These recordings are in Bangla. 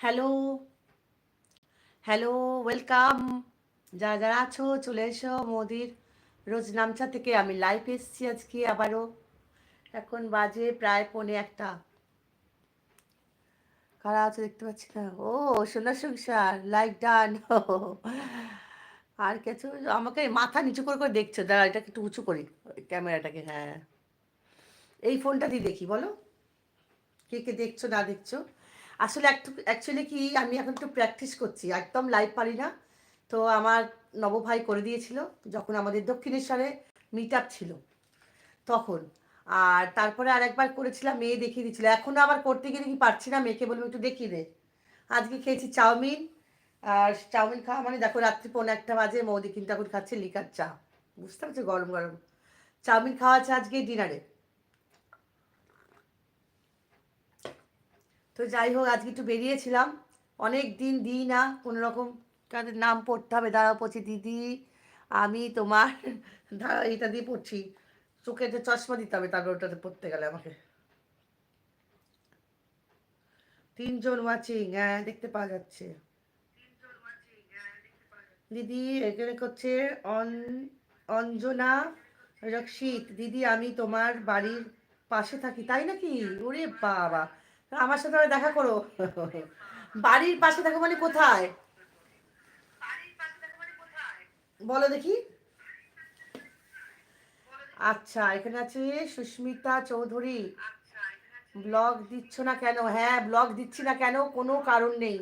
হ্যালো হ্যালো ওয়েলকাম যারা যারা আছো, চলে এসো মোদির রোজ নামচা থেকে। আমি লাইভ এসছি আজকে আবারও। এখন বাজে প্রায় পৌনে একটা। কারা আছে দেখতে পাচ্ছি না? ও, সোনার সংসার লাইক ডান আর কিছু আমাকে মাথা নিচু করে করে দেখছ। দাঁড়া এটাকে একটু উঁচু করি। ক্যামেরাটাকে হ্যাঁ। এই ফোনটা দিয়ে দেখি, বলো। কে কে দেখছ, না দেখছ। আসলে একটু অ্যাকচুয়ালি কি, আমি এখন একটু প্র্যাকটিস করছি, একদম লাইভ পারি না। তো আমার নবভাই করে দিয়েছিল, যখন আমাদের দক্ষিণেশ্বরে মিট আপ ছিল, তখন। আর তারপরে আর একবার করেছিলাম, মেয়ে দেখিয়ে দিয়েছিল। এখনও আবার করতে গিয়ে কি পারছি না, মেয়েকে বলব একটু দেখিয়ে দে। আজকে খেয়েছি চাউমিন, আর চাউমিন খাওয়া মানে দেখো রাত্রি পৌনে একটা বাজে, মৌদি কিন্তু এখন খাচ্ছে লিকার চা। বুঝতে পারছ? গরম গরম। চাউমিন খাওয়া আছে আজকে ডিনারে তো যাই হোক, আজকে একটু বেরিয়েছিলাম। অনেক দিন দিই না, কোনো রকম তাদের নাম পড়তে হবে, দাঁড়াও পড়ছি, দিদি, আমি, তোমার দাঁড়া এটা দিয়ে পড়ছি। চোখে যে চশমা দিতে হবে, তারপর ওটাতে পড়তে গেলে আমাকে। তিনজন ওয়াচিং হ্যাঁ দেখতে পাওয়া যাচ্ছে। দিদি, এখানে করছে অঞ্জনা, রক্ষিত। দিদি, আমি তোমার বাড়ির পাশে থাকি, তাই নাকি? ওরে বাবা। আমার সাথে দেখা করো। বাড়ির পাশে থাকো মানে কোথায়? বলো দেখি। আচ্ছা এখানে আছে সুস্মিতা চৌধুরী। ব্লগ দিচ্ছ না কেন? হ্যাঁ ব্লগ দিচ্ছি না কেন? কোনো কারণ নেই।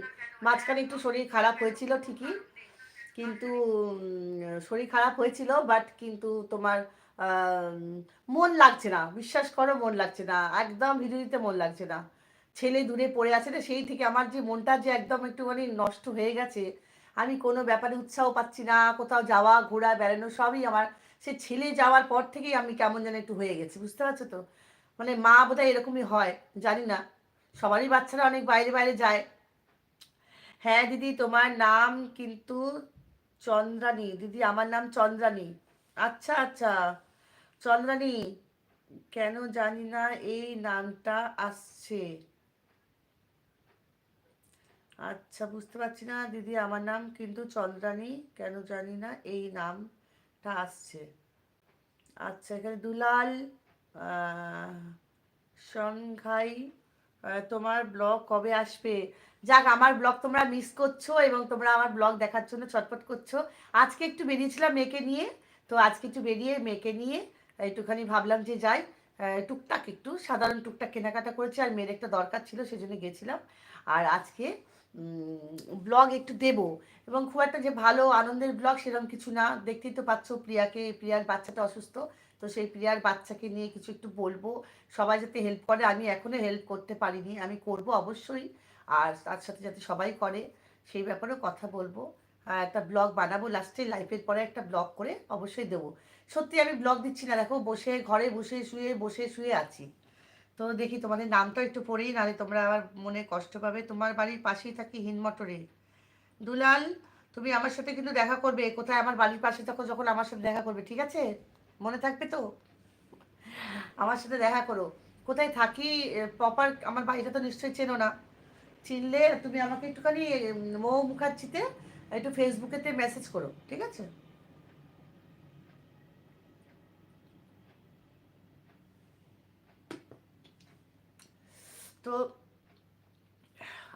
মাঝখানে একটু শরীর খারাপ হয়েছিল ঠিকই, কিন্তু শরীর খারাপ হয়েছিল বাট কিন্তু তোমার মন লাগছে না। বিশ্বাস করো, মন লাগছে না। একদম ভিডিও দিতে মন লাগছে না। ছেলে দূরে পড়ে আছে না সেই থেকে আমার যে মনটা যে একদম একটুখানি নষ্ট হয়ে গেছে, আমি কোনো ব্যাপারে উৎসাহ পাচ্ছি না, কোথাও যাওয়া, ঘোরা, বেড়ানো সবই আমার। সে ছেলে যাওয়ার পর থেকেই আমি কেমন যেন একটু হয়ে গেছি, বুঝতে পারছ তো? মানে মা বোধহয় এরকমই হয়, জানি না। সবারই বাচ্চারা অনেক বাইরে বাইরে যায়। হ্যাঁ দিদি, তোমার নাম কিন্তু চন্দ্রানী। দিদি, আমার নাম চন্দ্রানী। আচ্ছা আচ্ছা। চন্দ্রানী, কেন জানি না এই নামটা আসছে। আচ্ছা বুঝতে পারছি না দিদি, আমার নাম কিন্তু চন্দ্রানী কেন জানি না এই নামটা আসছে। আচ্ছা এখানে দুলাল সংঘাই তোমার ব্লগ কবে আসবে? যাক, আমার ব্লগ তোমরা মিস করছ এবং তোমরা আমার ব্লগ দেখার জন্য ছটপট করছ। আজকে একটু বেরিয়েছিলাম মেয়েকে নিয়ে, তো আজকে একটু বেরিয়ে মেয়েকে নিয়ে একটুখানি ভাবলাম যে যাই টুকটাক একটু, সাধারণ টুকটাক কেনাকাটা করেছি, আর মেয়ের একটা দরকার ছিল, সেজন্য গেছিলাম। আর আজকে ব্লগ একটু দেব। এবং খুব একটা যে ভালো আনন্দের ব্লগ সেরকম কিছু না। দেখতেই তো পাচ্ছ প্রিয়াকে, প্রিয়ার বাচ্চাটা অসুস্থ। তো সেই প্রিয়ার বাচ্চাকে নিয়ে কিছু একটু বলব। সবাই যাতে হেল্প করে। আমি এখনও হেল্প করতে পারিনি। আমি করব অবশ্যই। আর তার সাথে যাতে সবাই করে, সেই ব্যাপারেও কথা বলব। একটা ব্লগ বানাবো লাস্টে লাইফের পরে একটা ব্লগ করে অবশ্যই দেবো। সত্যি আমি ব্লগ দিচ্ছি না। দেখো, বসে, ঘরে বসে শুয়ে বসে শুয়ে আছি। তো দেখি তোমাদের নামটা একটু পড়েই নাহলে তোমরা আবার মনে কষ্ট পাবে। তোমার বাড়ির পাশেই থাকি হিনমটরে দুলাল, তুমি আমার সাথে কিন্তু দেখা করবে। কোথায় আমার বাড়ির পাশে থাকো যখন আমার সাথে দেখা করবে, ঠিক আছে? মনে থাকবে তো? আমার সাথে দেখা করো। কোথায় থাকি প্রপার আমার বাড়িটা তো নিশ্চয়ই চেনো না। চিনলে তুমি আমাকে একটুখানি মৌ মুখার্জিতে একটু ফেসবুকেতে মেসেজ করো, ঠিক আছে? তো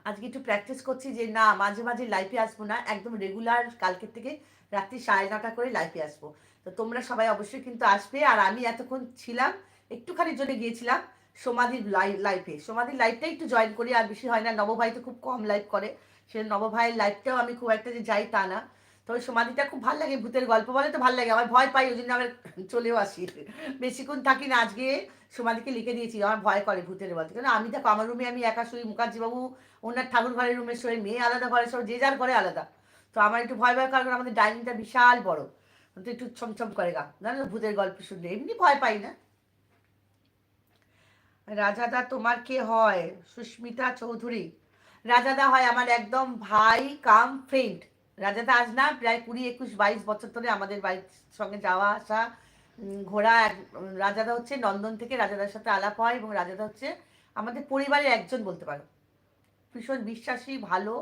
আজকে একটু প্র্যাকটিস করছি যে না, মাঝে মাঝে লাইফে আসব না, একদম রেগুলার কালকের থেকে রাত্রি সাড়ে নটা করে লাইফে আসব। তো তোমরা সবাই অবশ্যই কিন্তু আসবে। আর আমি এতক্ষণ ছিলাম, একটুখানির জন্য গিয়েছিলাম সমাধির লাইফে সমাধির লাইফটা একটু জয়েন করি, আর বেশি হয় না। নবভাই তো খুব কম লাইভ করে। সে নবভাইয়ের লাইফটাও আমি খুব একটা যে যাই তা না। তবে সমাধিটা খুব ভালো লাগে, ভূতের গল্প বলে তো ভালো লাগে, আমার ভয় পাই, ওই জন্য আমার চলেও আসি। বেশিক্ষণ থাকি না, আজকে সমাধিকে লিখে দিয়েছি, আমার ভয় করে ভূতের গল্প। কেন আমি দেখো, আমার রুমে আমি একা শুই, মুখার্জিবাবু ওনার ঠাকুর ঘরের রুমে শুয়ে, মেয়ে আলাদা ঘরে সব যে যার ঘরে আলাদা। তো আমার একটু ভয় ভয় কারণ, আমাদের ডাইনিংটা বিশাল বড়। তো একটু ছমছম করে গা, জানো ভূতের গল্প শুনলে, এমনি ভয় পাই না। রাজাদা তোমার কে হয়? সুস্মিতা চৌধুরী। রাজাদা হয় আমার একদম ভাই, কাম ফ্রেন্ড রাজাদা আজ না প্রায় কুড়ি, একুশ, বাইশ বছর ধরে আমাদের বাড়ির সঙ্গে যাওয়া, আসা ঘোরা রাজাদা হচ্ছে নন্দন থেকে রাজাদার সাথে আলাপ হয় এবং রাজাদা হচ্ছে আমাদের পরিবারের একজন বলতে পারো। ভীষণ বিশ্বাসী, ভালো,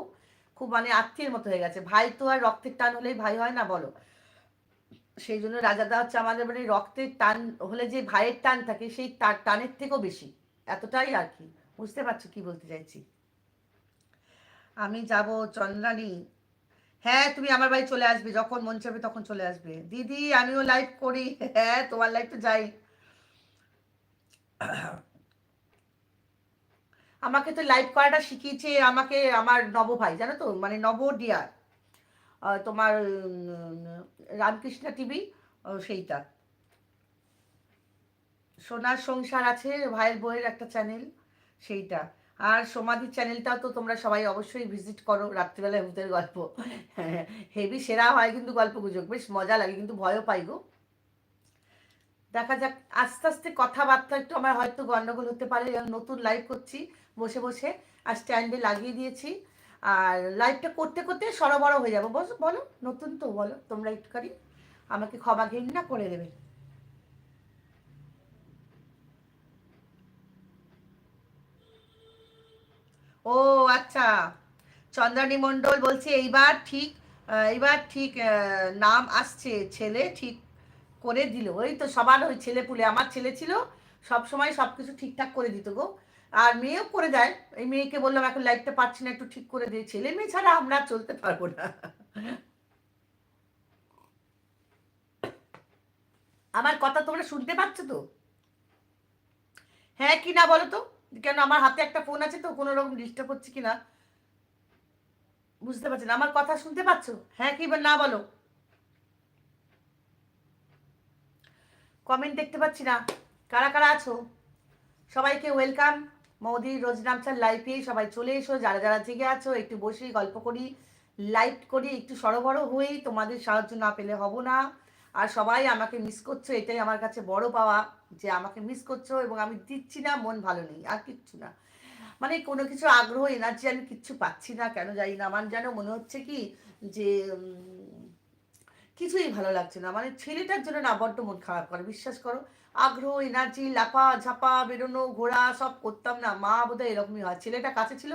খুব মানে আত্মীয়ের মতো হয়ে গেছে। ভাই তো আর রক্তের টান হলেই ভাই হয় না বলো। সেই জন্য রাজাদা হচ্ছে আমাদের মানে রক্তের টান হলে যে ভাইয়ের টান থাকে, সেই তার টানের থেকেও বেশি। এতটাই আর কি। বুঝতে পারছ কি বলতে চাইছি? আমি যাব চন্দ্রানী হ্যাঁ তুমি আমার বাড়ি চলে আসবে, যখন মন চাবে তখন চলে আসবে। দিদি, আমিও লাইভ করি। হ্যাঁ তোমার লাইভ তো যাই। আমাকে তো লাইভ করাটা শিখিয়েছে আমাকে আমার নব ভাই, জানো তো? মানে নব ডিয়ার তোমার রামকৃষ্ণ টিভি সেইটা। সোনার সংসার আছে, ভাইয়ের বইয়ের একটা চ্যানেল সেইটা। আর সমাধির চ্যানেলটাও তো তোমরা সবাই অবশ্যই ভিজিট করো, রাত্রিবেলায় ভূতের গল্প। হেভি সেরা হয় কিন্তু গল্প গুজব বেশ মজা লাগে কিন্তু ভয়ও পাই গো। দেখা যাক, আস্তে আস্তে কথাবার্তা একটু আমার হয়তো গন্ডগোল হতে পারে নতুন লাইভ করছি, বসে বসে, আর স্ট্যান্ডে লাগিয়ে দিয়েছি। আর লাইভটা করতে করতে সরবরাহ হয়ে যাব। বলো, নতুন তো, বলো, তোমরা একটুখানি আমাকে ক্ষমা ঘেন্না করে দেবে। ও আচ্ছা। চন্দ্রানী মণ্ডল বলছে, এইবার ঠিক এইবার ঠিক নাম আসছে ছেলে, ঠিক করে দিল। ওই তো সবার ওই ছেলে পুলে আমার ছেলে ছিল, সব সময় সব কিছু ঠিকঠাক করে দিত গো। আর মেয়েও করে দেয়। এই মেয়েকে বললাম, এখন লাইফটা পাচ্ছি না, একটু ঠিক করে দিয়ে ছেলে মেয়ে ছাড়া আমরা চলতে পারব না। আমার কথা তোমরা শুনতে পাচ্ছ তো? হ্যাঁ কি না বলো তো? কেন আমার হাতে একটা ফোন আছে তো, কোনো রকম ডিস্টার্ব হচ্ছে কি না? বুঝতে পারছি না। আমার কথা শুনতে পাচ্ছ? হ্যাঁ কি না বলো। কমেন্ট দেখতে পাচ্ছি না। কারা কারা আছো? সবাইকে ওয়েলকাম মৌদির রোজনামচার লাইফে সবাই চলে এসো। যারা যারা জেগে আছো, একটু বসে গল্প করি লাইভ করি, একটু সরবরাহ হই তোমাদের সাহায্য না পেলে হব না। আর সবাই আমাকে মিস করছ, এটাই আমার কাছে বড় পাওয়া যে আমাকে মিস করছ এবং আমি দিচ্ছি না, মন ভালো নেই, আর কিচ্ছু না। মানে কোনো কিছু আগ্রহ এনার্জি আমি কিচ্ছু পাচ্ছি না, কেন জানি না। আমার যেন মনে হচ্ছে কি যে কিছুই ভালো লাগছে না। মানে ছেলেটার জন্য না, বড্ড মন খারাপ করে, বিশ্বাস করো। আগ্রহ এনার্জি লাফা ঝাপা, বেরোনো, ঘোরা, সব করতাম না। মা বোধহয় এরকমই হয়। ছেলেটা কাছে ছিল,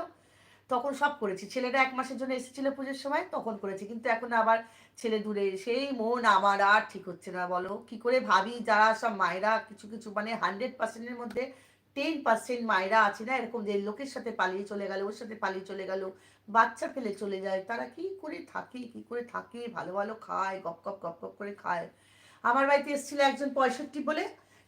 তখন সব করেছি। ছেলেটা এক মাসের জন্য এসেছিল পুজোর সময়, তখন করেছি। কিন্তু এখন আবার ছেলে দূরে সেই মন আমার আর ঠিক হচ্ছে না, বলো। কি করে ভাবি, যারা সব মায়েরা কিছু কিছু মানে হান্ড্রেড পার্সেন্টের মধ্যে টেন পার্সেন্ট মায়েরা আছে না, এরকম যে লোকের সাথে পালিয়ে চলে গেল, ওর সাথে পালিয়ে চলে গেল, বাচ্চা ফেলে চলে যায়, তারা কি করে থাকে, কি করে থাকে, ভালো ভালো খায়, গপ গপ গপ গপ করে খায়। আমার বাড়িতে এসেছিল একজন পঁয়ষট্টি বলে,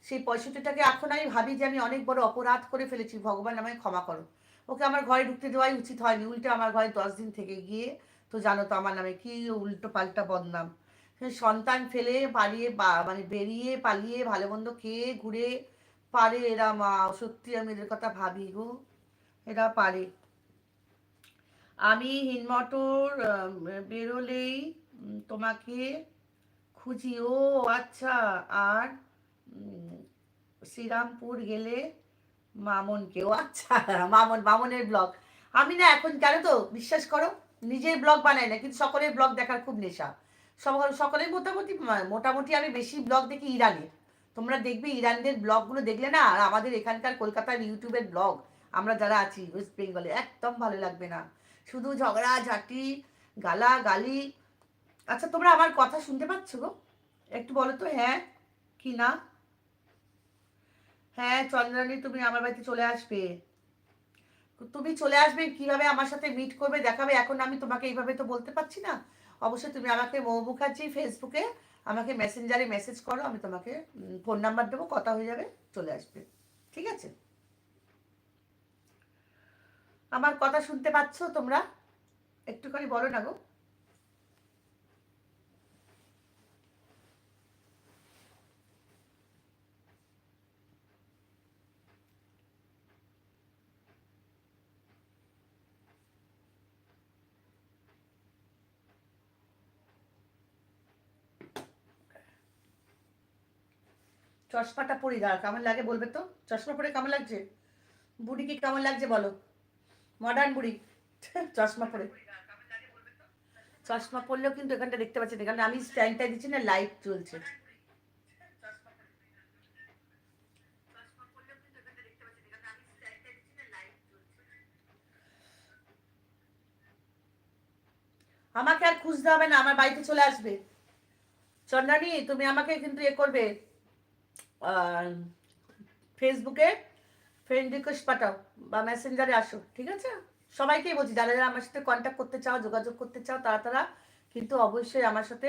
সেই পঁয়ষট্টিটাকে এখন আমি ভাবি যে আমি অনেক বড় অপরাধ করে ফেলেছি, ভগবান আমায় ক্ষমা করো। ওকে আমার ঘরে ঢুকতে দেওয়াই উচিত হয়নি, উল্টে আমার ঘরে দশ দিন থেকে গিয়ে তো জানো তো আমার নামে কি উল্টো পাল্টা বদনাম সন্তান ফেলে পালিয়ে মানে বেরিয়ে পালিয়ে ভালো মন্দ খেয়ে ঘুরে পারে এরা মা, সত্যি আমি এদের কথা ভাবি গো। এরা পারে। আমি হিনমটর বেরোলেই তোমাকে খুঁজি। ও আচ্ছা আর শ্রীরামপুর গেলে মামনকে। ও আচ্ছা মামন, মামনের ব্লগ। আমি না এখন, জানো তো, বিশ্বাস করো নিজের ব্লগ বানাই না, কিন্তু সকলের ব্লগ দেখার খুব নেশা। সকল সকলের মোটামুটি মোটামুটি আমি বেশি ব্লগ দেখি ইরানের। তোমরা দেখবে ইরানদের ব্লগগুলো দেখলে না, আর আমাদের এখানকার কলকাতার ইউটিউবের ব্লগ, আমরা যারা আছি, ওয়েস্ট বেঙ্গলে, একদম ভালো লাগবে না। শুধু ঝগড়া, ঝাঁটি গালা গালি আচ্ছা তোমরা আমার কথা শুনতে পাচ্ছ গো? একটু বলো তো হ্যাঁ কি না? হ্যাঁ চন্দ্রানী, তুমি আমার বাড়িতে চলে আসবে। তুমি চলে আসবে, কীভাবে আমার সাথে মিট করবে, দেখাবে, এখন আমি তোমাকে এইভাবে তো বলতে পারছি না। অবশ্যই তুমি আমাকে মৌ মুখার্জি ফেসবুকে আমাকে মেসেঞ্জারে মেসেজ করো, আমি তোমাকে ফোন নাম্বার দেবো, কথা হয়ে যাবে, চলে আসবে। ঠিক আছে? আমার কথা শুনতে পাচ্ছ তোমরা? একটুখানি বলো না গো। চশমাটা পরি, দাঁড়া, কেমন লাগে বলবে তো? চশমা পরে কেমন লাগছে? বুড়িকে কেমন লাগছে বলো? মডার্ন বুড়ি। চশমা পরে। চশমা পরলেও কিন্তু এখানটা দেখতে পাচ্ছেন এখানে আমি স্ট্যান্ডটা দিচ্ছি না লাইট চলছে। আমাকে আর খুঁজতে হবে না, আমার বাড়িতে চলে আসবে। চন্দ্রানী, তুমি আমাকে কিন্তু এ করবে। ফেসবুকে ফ্রেন্ড রিকোয়েস্ট পাঠাও বা মেসেঞ্জারে আসো, ঠিক আছে? সবাইকেই বলছি, যারা যারা আমার সাথে কন্ট্যাক্ট করতে চাও, যোগাযোগ করতে চাও, তারা তারা কিন্তু অবশ্যই আমার সাথে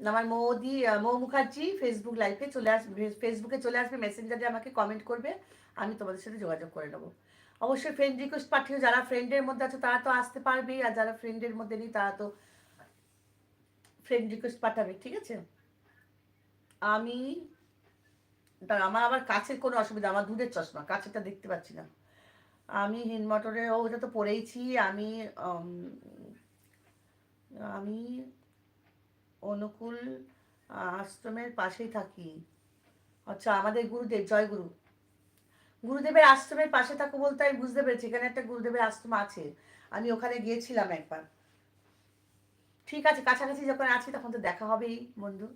আমার মৌদি মৌ মুখার্জি ফেসবুক লাইভে চলে আসবে ফেসবুকে চলে আসবে মেসেঞ্জারে আমাকে কমেন্ট করবে, আমি তোমাদের সাথে যোগাযোগ করে নেব। অবশ্যই ফ্রেন্ড রিকোয়েস্ট পাঠিও, যারা ফ্রেন্ডের মধ্যে আছে, তারা তো আসতে পারবেই, আর যারা ফ্রেন্ডের মধ্যে নেই, তারা তো ফ্রেন্ড রিকোয়েস্ট পাঠাবে, ঠিক আছে? আমি দাঁড়া আমার আবার কাছের কোনো অসুবিধা, আমার দূরের চশমা, কাছেরটা দেখতে পাচ্ছি না। আমি হিন মোটরে, ও ওটা তো পড়েইছি আমি আমি অনুকূল আশ্রমের পাশেই থাকি। আচ্ছা আমাদের গুরুদেব, জয় গুরু। গুরুদেবের আশ্রমের পাশে থাকো বলতে আমি বুঝতে পেরেছি, এখানে একটা গুরুদেবের আশ্রম আছে। আমি ওখানে গিয়েছিলাম একবার। ঠিক আছে, কাছাকাছি যখন আছি তখন তো দেখা হবেই, বন্ধু।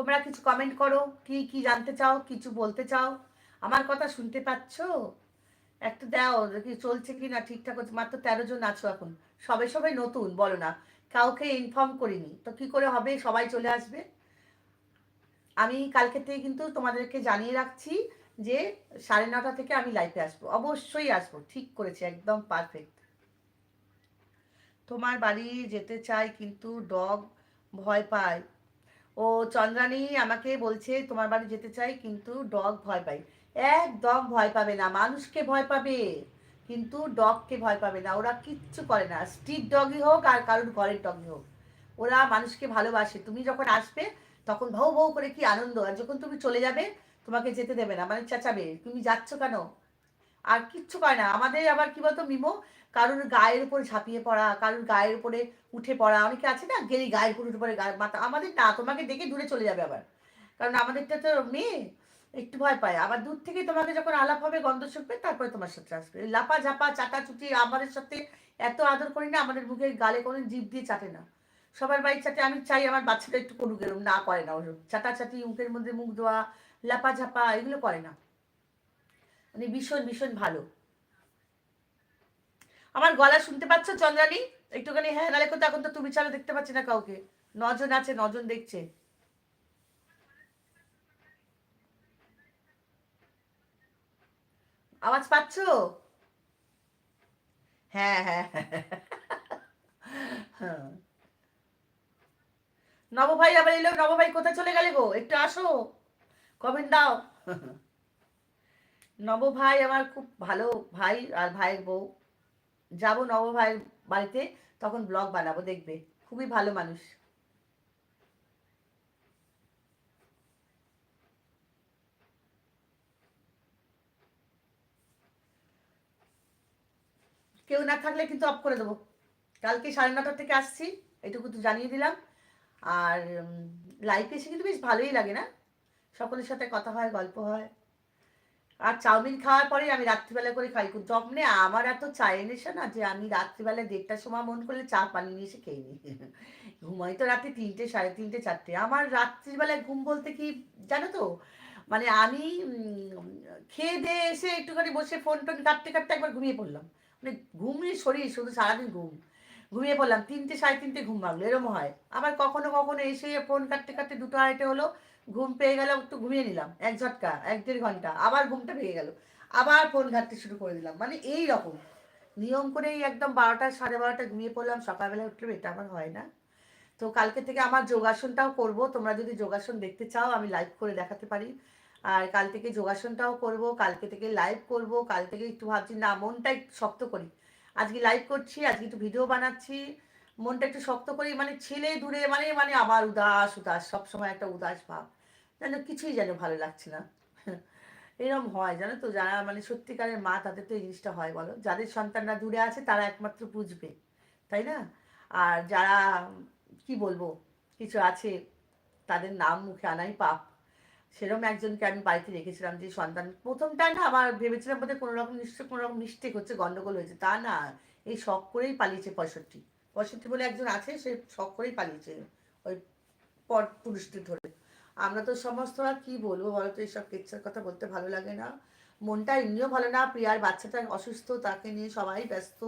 তোমরা কিছু কমেন্ট করো, কি কি জানতে চাও, কিছু বলতে চাও? আমার কথা শুনতে পাচ্ছ? একটু দাও কি চলছে কি না ঠিকঠাক হচ্ছে। মাত্র তেরো জন আছো এখন। সবে সবাই নতুন, বলো না। কাউকে ইনফর্ম করিনি। তো কি করে হবে? সবাই চলে আসবে। আমি কালকে থেকে কিন্তু তোমাদেরকে জানিয়ে রাখছি যে সাড়ে নটা থেকে আমি লাইফে আসব। অবশ্যই আসব। ঠিক করেছি, একদম পারফেক্ট তোমার বাড়ি যেতে চাই কিন্তু ডগ ভয় পায়। ও চন্দ্রানী আমাকে বলছে, তোমার বাড়ি যেতে চাই, কিন্তু ডগ ভয় পাই। একদম ভয় পাবে না, মানুষকে ভয় পাবে, কিন্তু ডগকে ভয় পাবে না। ওরা কিচ্ছু করে না, স্ট্রিট ডগই হোক আর কারোর ঘরের ডগই হোক। ওরা মানুষকে ভালোবাসে। তুমি যখন আসবে, তখন ভৌ ভৌ করে কি আনন্দ? আর যখন তুমি চলে যাবে, তোমাকে যেতে দেবে না। মানে চেঁচাবে, তুমি যাচ্ছ কেন? আর কিচ্ছু করে না। আমাদের আবার কি বলতো, মিমো? কারোর গায়ের উপরে ঝাঁপিয়ে পড়া, কারোর গায়ের উপরে উঠে পড়া, অনেকে আছে না, গেলি গায়ের উপরে উঠে পড়ে মাথা আমাদের না, তোমাকে দেখে দূরে চলে যাবে আবার। কারণ আমাদেরটা তো মেয়ে, একটু ভয় পায়। আবার দূর থেকে তোমাকে যখন আলাপ হবে, গন্ধ শুকবে, তারপরে তোমার সাথে আসবে। লাপা ঝাপা চাটা চুটি আমাদের সাথে এত আদর করি না, আমাদের মুখের গালে কোনো জিভ দিয়ে চাটে না। সবার বাড়ির চাটে, আমি চাই আমার বাচ্চাটা একটু করুক, এরকম না করে না, ওরকম চাটাচাটি, মুখের মধ্যে মুখ ধোয়া লাপা ঝাপা, এগুলো করে না। মানে ভীষণ ভীষণ ভালো। আমার গলা শুনতে পাচ্ছ, চন্দ্রানী? একটুখানি হ্যাঁ নালে কোথাও এখন তো তুমি ছাড়া দেখতে পাচ্ছি না কাউকে। নজন আছে, নজন দেখছে। আওয়াজ পাচ্ছ? হ্যাঁ হ্যাঁ হ্যাঁ নব ভাই আবার এলো। নব ভাই কোথায় চলে গেলে গো? একটু আসো। কমেন্ট দাও। নব ভাই আমার খুব ভালো ভাই আর ভাইয়ের বউ। যাব নব ভাইয়ের বাড়িতে, তখন ব্লগ বানাবো, দেখবে। খুবই ভালো মানুষ। কেউ না থাকলে কিন্তু অফ করে দেবো। কালকে সাড়ে নটার থেকে আসছি, এটুকু তো জানিয়ে দিলাম। আর লাইফে এসে কিন্তু বেশ ভালোই লাগে না? সকলের সাথে কথা হয়, গল্প হয়। আর চাউমিন খাওয়ার পরে আমি রাত্রিবেলা করে খাই। যত্নে আমার এত চায়ের নেশা না যে আমি রাত্রিবেলা দেড়টার সময় মন করলে চা পানি নিয়ে এসে খেয়ে নিই। ঘুমাই তো রাতে তিনটে, সাড়ে তিনটে, চারটে। আমার রাত্রিবেলায় ঘুম বলতে কি জানো তো? মানে আমি খেয়ে দিয়ে এসে একটুখানি বসে ফোন টোন কাটতে কাটতে একবার ঘুমিয়ে পড়লাম। মানে ঘুমিয়ে শরীর, শুধু সারাদিন ঘুম। ঘুমিয়ে পড়লাম, তিনটে, সাড়ে তিনটে ঘুম ভাঙলো এরম হয়। আবার কখনো কখনো এসে ফোন কাটতে কাটতে দুটো আড়াইটে হলো। ঘুম পেয়ে গেল, একটু ঘুমিয়ে নিলাম, এক ঝটকা, এক দেড় ঘণ্টা, আবার ঘুমটা ভেঙে গেল, আবার ফোন ঘাটতে শুরু করে দিলাম মানে এই রকম। নিয়ম করেই একদম বারোটা, সাড়ে বারোটা ঘুমিয়ে পড়লাম, সকালবেলা উঠলে এটা আমার হয় না। তো কালকে থেকে আমার যোগাসনটাও করব, তোমরা যদি যোগাসন দেখতে চাও, আমি লাইভ করে দেখাতে পারি। আর কাল থেকে যোগাসনটাও করব, কালকে থেকে লাইভ করব, কাল থেকে একটু ভাবছি, না, মনটা একটু শক্ত করি। আজকে লাইভ করছি, আজকে একটু ভিডিও বানাচ্ছি, মনটা একটু শক্ত করি মানে ছেলে দূরে মানে মানে আবার উদাস উদাস, সবসময় একটা উদাস ভাব। যেন কিছুই যেন ভালো লাগছে না। এরকম হয়, জানো তো? যারা মানে সত্যিকারের মা, তাদের তো এই জিনিসটা হয়, বলো? যাদের সন্তানরা দূরে আছে, তারা একমাত্র বুঝবে, তাই না? আর যারা, কি বলব, কিছু আছে, তাদের নাম মুখে আনাই পাপ। সেরকম একজনকে আমি বাড়িতে রেখেছিলাম, যে সন্তান, প্রথমটা না আবার ভেবেছিলাম বোধহয় কোনো রকম নিশ্চয় কোনো রকম মিস্টেক হচ্ছে, গন্ডগোল হয়েছে। তা না, এই শখ করেই পালিয়েছে পঁয়ষট্টি। পঁয়ষট্টি বলে একজন আছে, সে শখ করেই পালিয়েছে, ওই পর পুরুষদের ধরে। আমরা তো সমস্ত আর কি বলব বলো তো, এইসব কেচ্ছার কথা বলতে ভালো লাগে না। মনটা এমনিও ভালো না, প্রিয়ার বাচ্চাটা অসুস্থ, তাকে নিয়ে সবাই ব্যস্ত,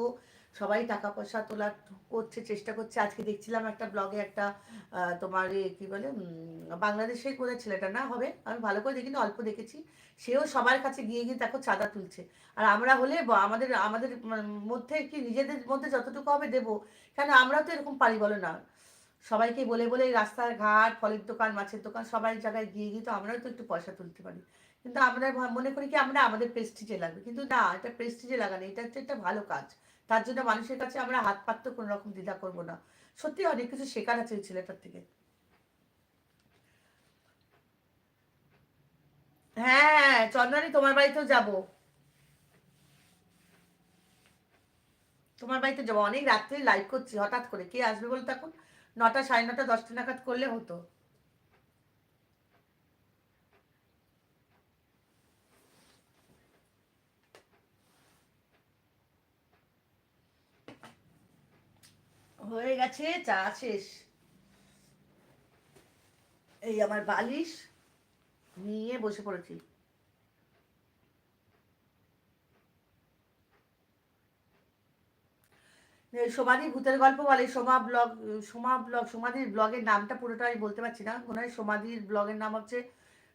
সবাই টাকা পয়সা তোলার করছে, চেষ্টা করছে। আজকে দেখছিলাম একটা ব্লগে একটা তোমার এ কী বলে বাংলাদেশে করে ছেলেটা না হবে, আমি ভালো করে দেখিনি, অল্প দেখেছি। সেও সবার কাছে গিয়ে গিয়ে দেখো চাঁদা তুলছে। আর আমরা হলে আমাদের আমাদের মধ্যে কি নিজেদের মধ্যে যতটুকু হবে দেবো। কেন আমরা তো এরকম পারি বলো না। সবাইকে বলে বলে রাস্তার ঘাট, ফলের দোকান, মাছের দোকান সবাই জায়গায় গিয়ে গিয়ে তো আমরাও তো একটু পয়সা তুলতে পারি। কিন্তু আমরা মনে করি কি আমরা আমাদের প্রেস্টিজে লাগবে। কিন্তু না, এটা প্রেস্টিজে লাগানো এটা হচ্ছে একটা ভালো কাজ। তার জন্য মানুষের কাছে আমরা হাত পাততে কোনো রকম দ্বিধা করব না। সত্যি অনেক কিছু শেখার আছে ওই ছেলেটার থেকে। হ্যাঁ চন্দনী, তোমার বাড়িতেও যাব। তোমার বাড়িতে যাব। অনেক রাত্রে লাইভ করছি, হঠাৎ করে। কে আসবে বলতো এখন? নটা সাড়ে নটা, দশটা নাগাদ করলে হতো। হয়ে গেছে, চা শেষ। এই আমার বালিশ নিয়ে বসে পড়েছি। সমাধি ভূতের গল্প বলে, সোমা ব্লগ সোমা ব্লগ সমাধির ব্লগের নামটা পুরোটা আমি বলতে পারছি না। মনে হয় সমাধির ব্লগের নাম হচ্ছে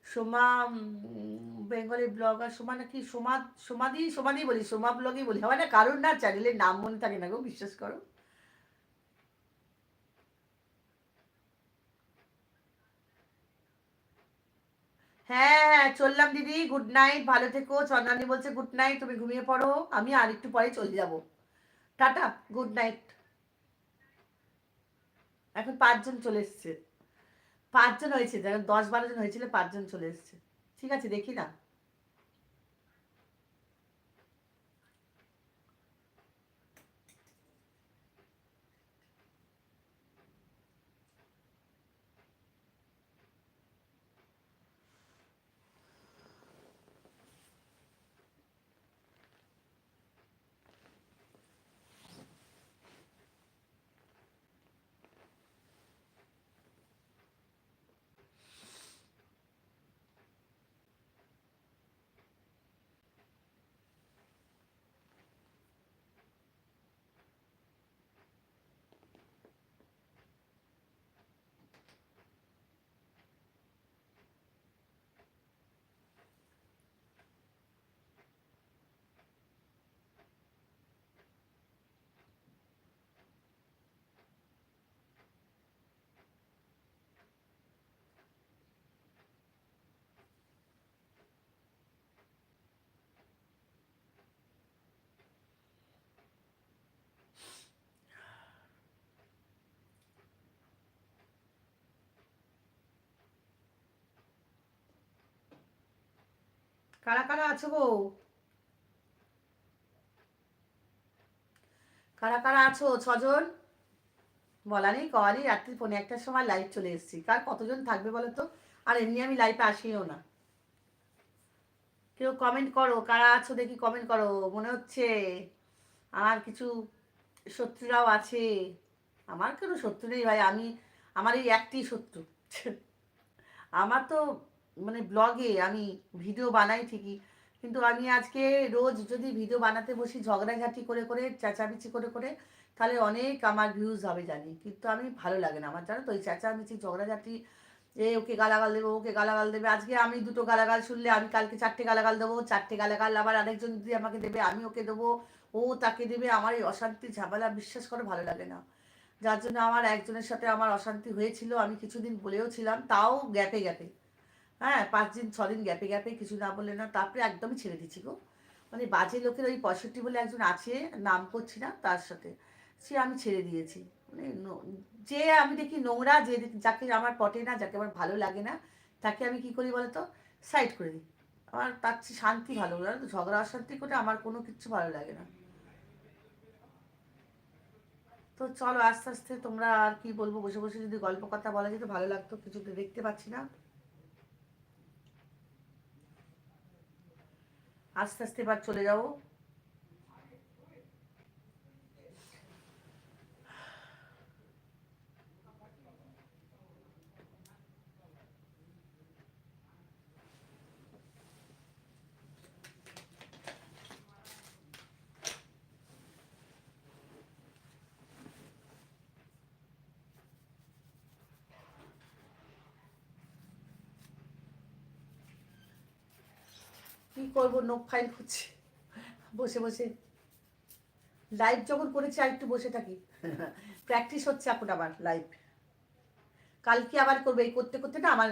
সোমা বেঙ্গলি ব্লগ আর সোমা নাকি সোমা সমাধি সমাধি বলি, সোমা ব্লগই বলি। আমার না, কারোর না চ্যানেলের নাম মনে থাকে না গো, বিশ্বাস করো। হ্যাঁ হ্যাঁ চললাম দিদি গুড নাইট ভালো থেকো। চন্দ্রানী বলছে গুড নাইট তুমি ঘুমিয়ে পড়ো। আমি আর একটু পরে চলে যাব। Tata, good night. এখন পাঁচজন চলে এসছে। পাঁচজন হয়েছে দশ বারো জন হয়েছিল, পাঁচজন চলে এসছে। ঠিক আছে, দেখি না। কারা কারা আছো গো? কারা কারা আছো? ছজন? বলা নেই কওয়ালি রাত্রি পৌনে একটার সময় লাইভ চলে এসেছি। কার কতজন থাকবে বলো তো? আর এমনি আমি লাইভে আসিও না। কেউ কমেন্ট করো, কারা আছো দেখি কমেন্ট করো, মনে হচ্ছে আমার কিছু শত্রুরাও আছে। আমার কোনো শত্রু নেই ভাই, আমি, আমার এই একটি শত্রু। আমার তো মানে ব্লগে আমি ভিডিও বানাই ঠিকই, কিন্তু আমি আজকে রোজ যদি ভিডিও বানাতে বসি ঝগড়াঝাটি করে করে, চেঁচামেচি করে করে, তাহলে অনেক আমার ভিউজ হবে জানি। কিন্তু আমি ভালো লাগে না আমার, জানো তো? ওই চেঁচামেচি, ঝগড়াঝাটি এ ওকে গালাগাল দেবো, ওকে গালাগাল দেবে। আজকে আমি দুটো গালাগাল শুনলে আমি কালকে চারটে গালাগাল দেবো, চারটে গালাগাল আবার আরেকজন যদি আমাকে দেবে, আমি ওকে দেবো, ও তাকে দেবে। আমার এই অশান্তি, ঝামেলা বিশ্বাস করে ভালো লাগে না। যার জন্য আমার একজনের সাথে আমার অশান্তি হয়েছিল, আমি কিছুদিন বলেও ছিলাম, তাও গ্যাপে গ্যাপে হ্যাঁ পাঁচ দিন ছ দিন গ্যাপে গ্যাপে কিছু না বললে না, তারপরে একদমই ছেড়ে দিচ্ছি গো। মানে বাজে লোকের ওই পঁয়ষট্টি বলে একজন আছে, নাম করছি না তার সাথে, সে আমি ছেড়ে দিয়েছি। মানে যে আমি দেখি নোংরা, যে যাকে আমার পটে না, যাকে আমার ভালো লাগে না, তাকে আমি কি করি বলতো? সাইড করে দিই। আমার তার শান্তি ভালো তো ঝগড়া অশান্তি করে আমার কোনো কিছু ভালো লাগে না। তো চলো আস্তে আস্তে তোমরা আর কি বলব? বসে বসে যদি গল্প কথা বলা যেত, ভালো লাগতো, কিছু দেখতে পাচ্ছি না। আস্তে আস্তে এবার চলে যাব। করব নোক ফাইল করছি বসে বসে। লাইভ যখন করেছি, আর একটু বসে থাকি। প্র্যাকটিস হচ্ছে এখন আবার লাইভ কালকে আবার করব, এই করতে করতে না আমার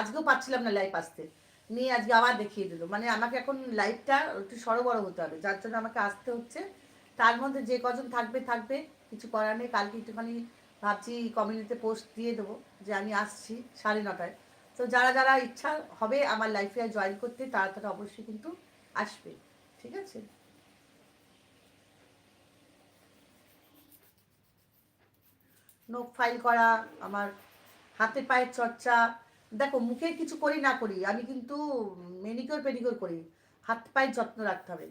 আজকেও পাচ্ছিলাম না লাইভ আসতে। নিয়ে আজকে আবার দেখিয়ে দিল। মানে আমাকে এখন লাইভটা একটু সরবরাহ হতে হবে, যার জন্য আমাকে আসতে হচ্ছে। তার মধ্যে যে কজন থাকবে থাকবে, কিছু করার নেই। কালকে একটুখানি ভাবছি কমিউনিটিতে পোস্ট দিয়ে দেবো যে আমি আসছি সাড়ে নটায়। তো যারা যারা ইচ্ছা হবে আমার লাইফে জয়েন করতে, তারা তারা অবশ্যই কিন্তু আসবে, ঠিক আছে? নোক ফাইল করা, আমার হাতে পায়ের চর্চা। দেখো, মুখে কিছু করি, না করি, আমি কিন্তু মেনিকিওর পেডিকিওর করি। হাত পায়ের যত্ন রাখতে হবে।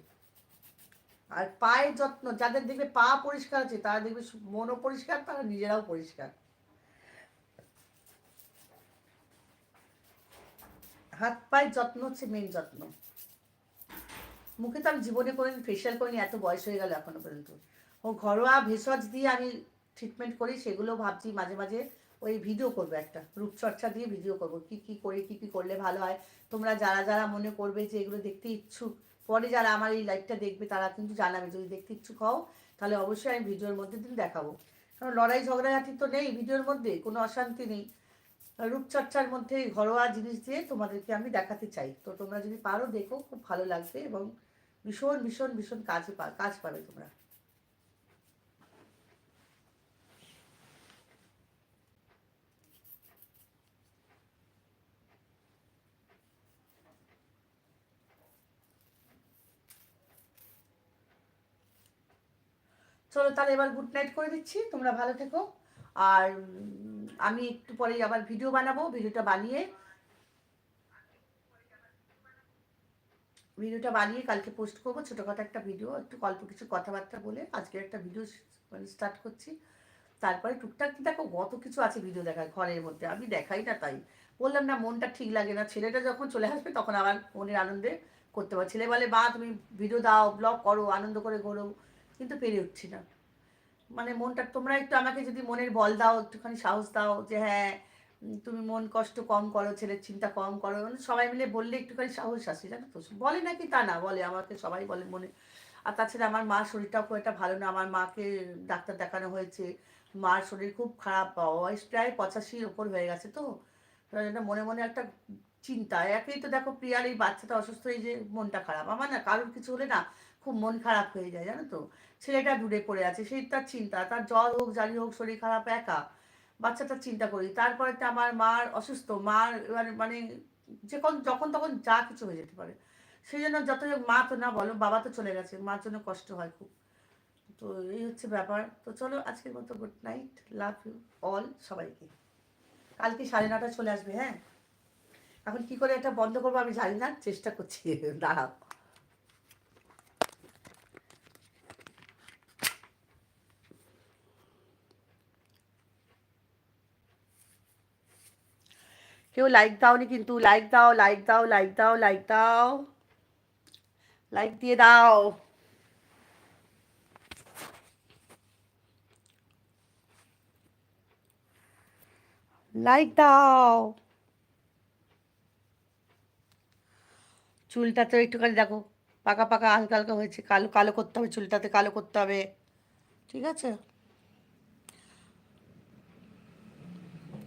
আর পায়ের যত্ন, যাদের দেখবে পা পরিষ্কার আছে, তারা দেখবে মনও পরিষ্কার, তারা নিজেরাও পরিষ্কার। হাত পায়ের যত্ন হচ্ছে মেন যত্ন। মুখে তো আমি জীবনে করে ফেশিয়াল করিনি, এত বয়স হয়ে গেল এখনও পর্যন্ত। ও ঘরোয়া ভেষজ দিয়ে আমি ট্রিটমেন্ট করি, সেগুলো ভাবছি মাঝে মাঝে ওই ভিডিও করব একটা, রূপচর্চা দিয়ে ভিডিও করব, কি কি করে, কি কি করলে ভালো হয়। তোমরা যারা যারা মনে করবে যে এগুলো দেখতে ইচ্ছুক, পরে যারা আমার এই লাইভটা দেখবে তারা কিন্তু জানাবে, যদি দেখতে ইচ্ছুক হও, তাহলে অবশ্যই আমি ভিডিওর মধ্যে দিন দেখাবো। কারণ লড়াই ঝগড়াঝাটি তো নেই ভিডিওর মধ্যে, কোনো অশান্তি নেই। রূপচর্চার মধ্যে ঘরোয়া জিনিস দিয়ে তোমাদেরকে আমি দেখাতে চাই। তো তোমরা যদি পারো, দেখো, খুব ভালো লাগবে এবং ভীষণ ভীষণ ভীষণ কাজে কাজ পাবে তোমরা। চলো তাহলে এবার গুড নাইট করে দিচ্ছি। তোমরা ভালো থেকো। আর আমি একটু পরেই আবার ভিডিও বানাবো ভিডিওটা বানিয়ে। ভিডিওটা বানিয়ে কালকে পোস্ট করব, ছোটো ছোটোখাটো একটা ভিডিও একটু অল্প কিছু কথাবার্তা বলে আজকে একটা ভিডিও মানে স্টার্ট করছি। তারপরে টুকটাক দেখো, কত কিছু আছে ভিডিও দেখার ঘরের মধ্যে, আমি দেখাই না তাই। বললাম না, মনটা ঠিক লাগে না, ছেলেটা যখন চলে আসবে তখন আবার মনের আনন্দে করতে পারো ছেলে বলে, বা, তুমি ভিডিও দাও ব্লগ করো, আনন্দ করে করো কিন্তু পেরে উঠছি না। মানে মনটা, তোমরা একটু আমাকে যদি মনের বল দাও, একটুখানি সাহস দাও যে হ্যাঁ তুমি মন কষ্ট কম করো, ছেলের চিন্তা কম করো মানে সবাই মিলে বললে একটুখানি সাহস আসে, জানো তো? বলে নাকি তা না, বলে, আমাকে সবাই বলে মনে। আর তাছাড়া আমার মার শরীরটাও খুব একটা ভালো না, আমার মাকে ডাক্তার দেখানো হয়েছে। মার শরীর খুব খারাপ, বয়স প্রায় পঁচাশির ওপর হয়ে গেছে তো। মনে মনে একটা চিন্তা। একেই তো দেখো প্রিয়ার এই বাচ্চাটা অসুস্থ হয়ে যে মনটা খারাপ। আমার না কারোর কিছু হলে না খুব মন খারাপ হয়ে যায়, জানো তো? ছেলেটা দূরে পড়ে আছে, সেই তার চিন্তা, তার জ্বর হোক, জারি হোক, শরীর খারাপ, একা। বাচ্চাটার চিন্তা করি, তারপরে আমার মার অসুস্থ, মার এবার মানে যখন যখন তখন যা কিছু হয়ে যেতে পারে। সেই জন্য যত মা তো না বলো, বাবা তো চলে গেছে, মার জন্য কষ্ট হয় খুব। তো এই হচ্ছে ব্যাপার। তো চলো, আজকের মতো good night love you all সবাইকে। কালকে সাড়ে নটা চলে আসবে হ্যাঁ? এখন কি করে এটা বন্ধ করব আমি জানি না, চেষ্টা করছি, দাঁড়াও। কেউ লাইক দাওনি কিন্তু লাইক দাও লাইক দাও লাইক দাও লাইক দাও। লাইক দিয়ে দাও। লাইক দাও। চুলটাতে একটুখানি দেখো, পাকা পাকা হালকা হালকা হয়েছে, কালো কালো করতে হবে চুলটাতে, কালো করতে হবে। ঠিক আছে?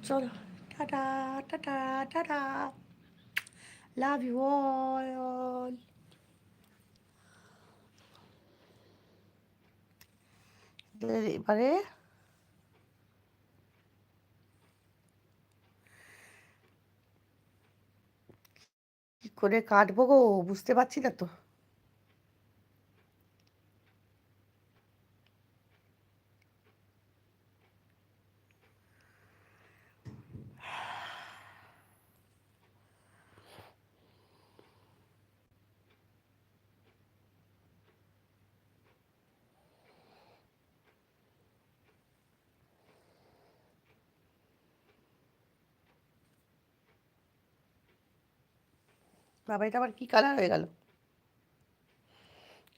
চলো। Tata tata tata love you all এবারে কি করে কাটবো গো? বুঝতে পারছি না তো। বাবা এটা আবার কী কালার হয়ে গেল?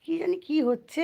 কী জানি কী হচ্ছে?